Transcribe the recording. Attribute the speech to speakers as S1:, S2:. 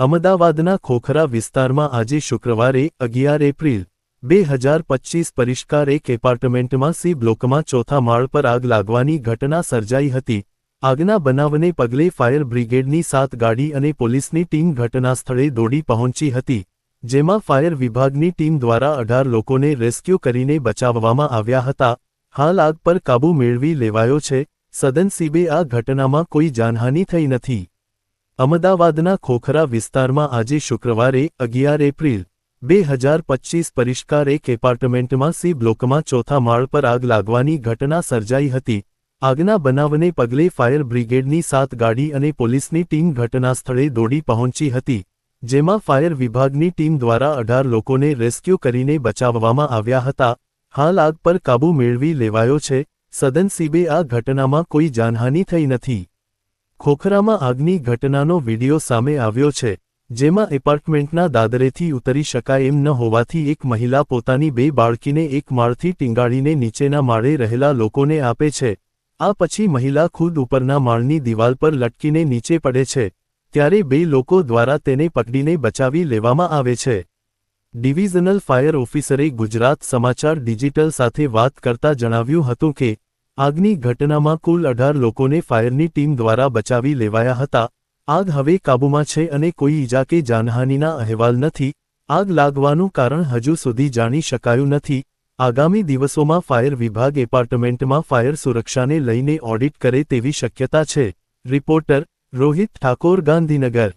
S1: અમદાવાદના ખોખરા વિસ્તારમાં આજે શુક્રવારે અગિયાર એપ્રિલ, બે હજાર પચ્ચીસ પરિષ્કાર એક એપાર્ટમેન્ટમાં સી બ્લોકમાં ચોથા માળ પર આગ લાગવાની ઘટના સર્જાઈ હતી. આગના બનાવને પગલે ફાયર બ્રિગેડની સાત ગાડી અને પોલીસની ટીમ ઘટનાસ્થળે દોડી પહોંચી હતી, જેમાં ફાયર વિભાગની ટીમ દ્વારા અઢાર લોકોને રેસ્ક્યુ કરીને બચાવવામાં આવ્યા હતા. હાલ આગ પર કાબૂ મેળવી લેવાયો છે. સદનસીબે આ ઘટનામાં કોઈ જાનહાનિ થઈ નથી. અમદાવાદના ખોખરા વિસ્તારમાં આજે શુક્રવારે અગિયાર એપ્રિલ, બે હજાર પચ્ચીસ પરિષ્કાર એક એપાર્ટમેન્ટમાં સી બ્લોકમાં ચોથા માળ પર આગ લાગવાની ઘટના સર્જાઈ હતી. આગના બનાવને પગલે ફાયર બ્રિગેડની સાત ગાડી અને પોલીસની ટીમ ઘટનાસ્થળે દોડી પહોંચી હતી, જેમાં ફાયર વિભાગની ટીમ દ્વારા અઢાર લોકોને રેસ્ક્યુ કરીને બચાવવામાં આવ્યા હતા. હાલ આગ પર કાબૂ મેળવી લેવાયો છે. સદનસીબે આ ઘટનામાં કોઈ જાનહાનિ થઈ નથી. ખોખરામાં આગની ઘટનાનો વીડિયો સામે આવ્યો છે, જેમાં એપાર્ટમેન્ટના દાદરેથી ઉતરી શકાય એમ ન હોવાથી એક મહિલા પોતાની બે બાળકીને એક માળથી ટીંગાડીને નીચેના માળે રહેલા લોકોને આપે છે. આ પછી મહિલા ખુદ ઉપરના માળની દિવાલ પર લટકીને નીચે પડે છે, ત્યારે બે લોકો દ્વારા તેને પકડીને બચાવી લેવામાં આવે છે. ડિવિઝનલ ફાયર ઓફિસરે ગુજરાત સમાચાર ડિજિટલ સાથે વાત કરતા જણાવ્યું હતું કે આગની ઘટનામાં કુલ અઢાર લોકોને ફાયરની ટીમ દ્વારા બચાવી લેવાયા હતા. આગ હવે કાબૂમાં છે અને કોઈ ઈજા કે જાનહાનિના અહેવાલ નથી. આગ લાગવાનું કારણ હજુ સુધી જાણી શકાયું નથી. આગામી દિવસોમાં ફાયર વિભાગ એપાર્ટમેન્ટમાં ફાયર સુરક્ષાને લઈને ઓડિટ કરે તેવી શક્યતા છે. રિપોર્ટર રોહિત ઠાકોર ગાંધીનગર